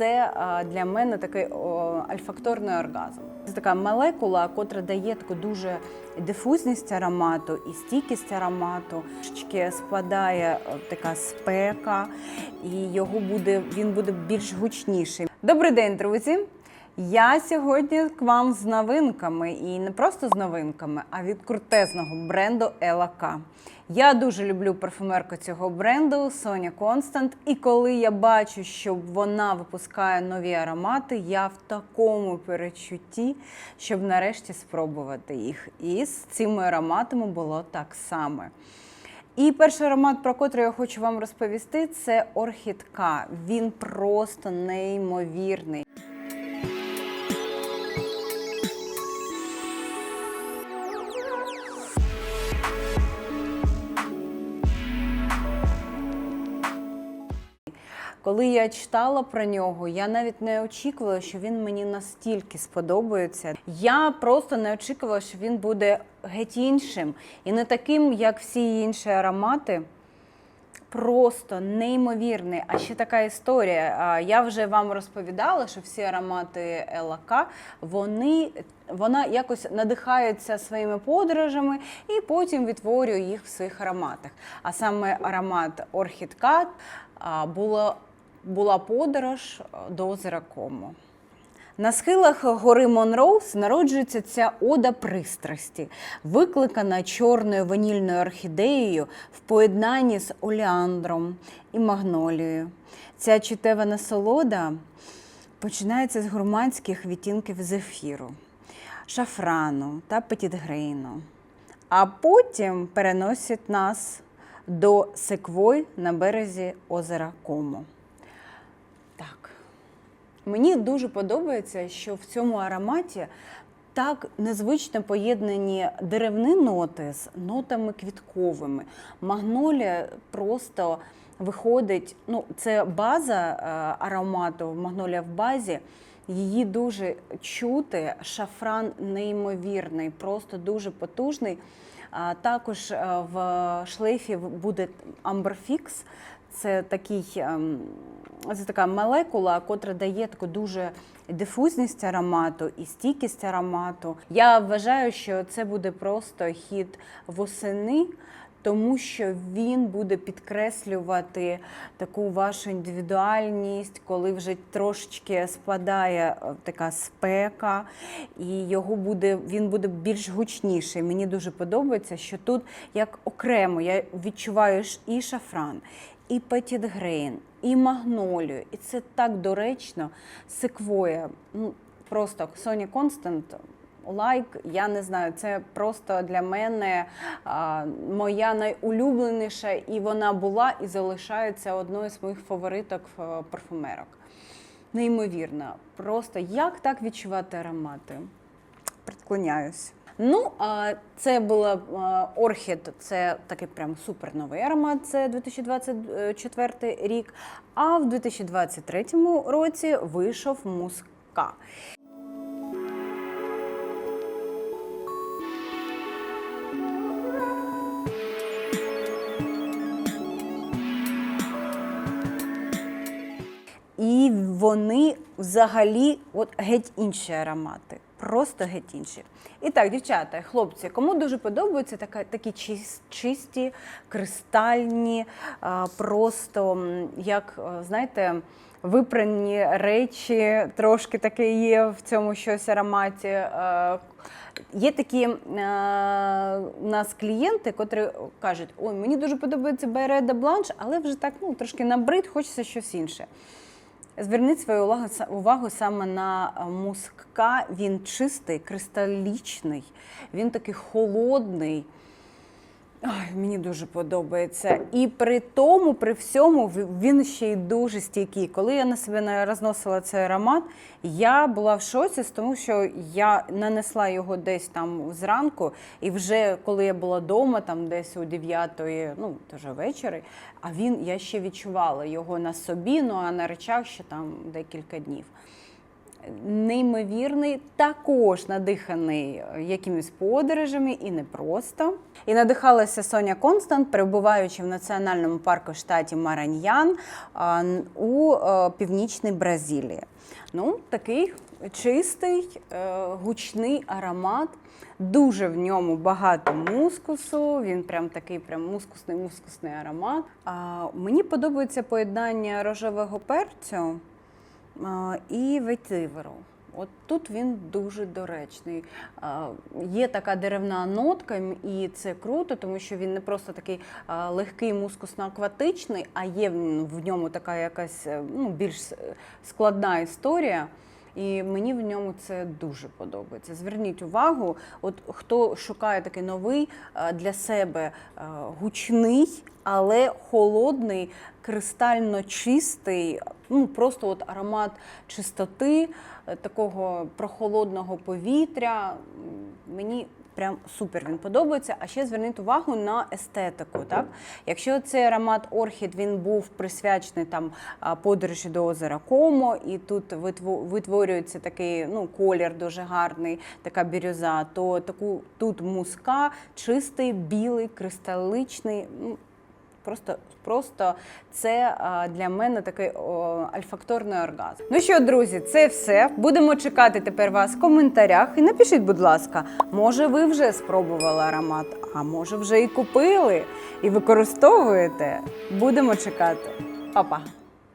це для мене такий альфакторний оргазм. Це така молекула, котра дає таку дуже дифузність аромату і стійкість аромату. Трошечки спадає така спека, і його буде він буде більш гучніший. Добрий день, друзі! Я сьогодні к вам з новинками, і не просто з новинками, а від крутезного бренду Елака. Я дуже люблю парфумерку цього бренду Соня Констант. І коли я бачу, що вона випускає нові аромати, я в такому перечутті, щоб нарешті спробувати їх. І з цими ароматами було так само. І перший аромат, про котрий я хочу вам розповісти, це Орхідка. Він просто неймовірний. Коли я читала про нього, я навіть не очікувала, що він мені настільки сподобається. Я просто не очікувала, що він буде геть іншим і не таким, як всі інші аромати. Просто неймовірний. А ще така історія. Я вже вам розповідала, що всі аромати ЛАК, вони вона якось надихається своїми подорожами і потім відтворює їх в своїх ароматах. А саме аромат Орхідкат була, була подорож до озера Комо. На схилах гори Монроуз народжується ця ода пристрасті, викликана чорною ванільною орхідеєю в поєднанні з олеандром і магнолією. Ця чутева насолода починається з гурманських відтінків зефіру, шафрану та петітгрейну, а потім переносить нас до секвой на березі озера Комо. Мені дуже подобається, що в цьому ароматі так незвично поєднані деревні ноти з нотами квітковими. Магнолія просто виходить, ну, це база е, аромату, магнолія в базі. Її дуже чути. Шафран неймовірний, просто дуже потужний. Також е, в шлейфі буде амберфікс. Це такий ем, це така молекула, котра дає таку дуже дифузність аромату і стійкість аромату. Я вважаю, що це буде просто хід восени. Тому що він буде підкреслювати таку вашу індивідуальність, коли вже трошечки спадає е, така спека, і його буде він буде більш гучніший. Мені дуже подобається, що тут як окремо я відчуваю і шафран, і петітгрейн, і магнолію. І це так доречно. Секвоя. Ну просто Соня Констант. Лайк, я не знаю, це просто для мене моя найулюбленіша, і вона була і залишається одною з моїх фавориток е, парфумерок. Неймовірно. Просто як так відчувати аромати? Предклоняюсь. Ну, а це була Орхід, це такий прям супер новий аромат, це 2024 рік. А в 2023 році вийшов муска. І вони взагалі от геть інші аромати. Просто геть інші. І так, дівчата, хлопці, кому дуже подобаються така, такі чис- чисті, кристальні, просто як, е, знаєте, випрані речі, трошки таке є в цьому щось ароматі. Е, Є такі е, у нас клієнти, котрі кажуть, ой, мені дуже подобається Байре де Бланш, але вже так ну, трошки набрид, хочеться щось інше. Зверніть свою увагу, увагу саме на е, мускка. Він чистий, кристалічний, він такий холодний. Ой, мені дуже подобається. І при тому, при всьому, він ще й дуже стійкий. Коли я на себе не розносила цей аромат, я була в шоці, тому що я нанесла його десь там зранку, і вже коли я була вдома, там десь о 9, ну теж ввечері, а він я ще відчувала його на собі, ну а на речах ще там декілька днів. Неймовірний, також надиханий якимись подорожами і не просто. І надихалася Соня Констант, перебуваючи в національному парку штаті Мараньян у е, північній Бразилії. Ну, такий чистий, е, гучний аромат. Дуже в ньому багато мускусу. Він прям такий прям мускусний мускусний аромат. А, мені подобається поєднання рожевого перцю і ветиверу. От тут він дуже доречний. Є така деревна нотка, і це круто, тому що він не просто такий легкий мускусно-акватичний, а є в ньому така якась е, ну, більш складна історія. І мені в ньому це дуже подобається. Зверніть увагу, от хто шукає такий новий е, для себе е, гучний, але холодний, кристально чистий, ну просто от аромат чистоти, е, такого прохолодного повітря. Мені прям супер він подобається. А ще зверніть увагу на естетику. Так? Якщо цей аромат Орхід він був присвячений там подорожі до озера Комо, і тут витво- витворюється такий ну, колір дуже гарний, така бірюза, то таку тут муска, чистий, білий, кристаличний. Просто, просто це для мене такий альфакторний оргазм. Ну що, друзі, це все. Будемо чекати тепер вас в коментарях. І напишіть, будь ласка, може ви вже спробували аромат, а може вже і купили і використовуєте. Будемо чекати. Па-па!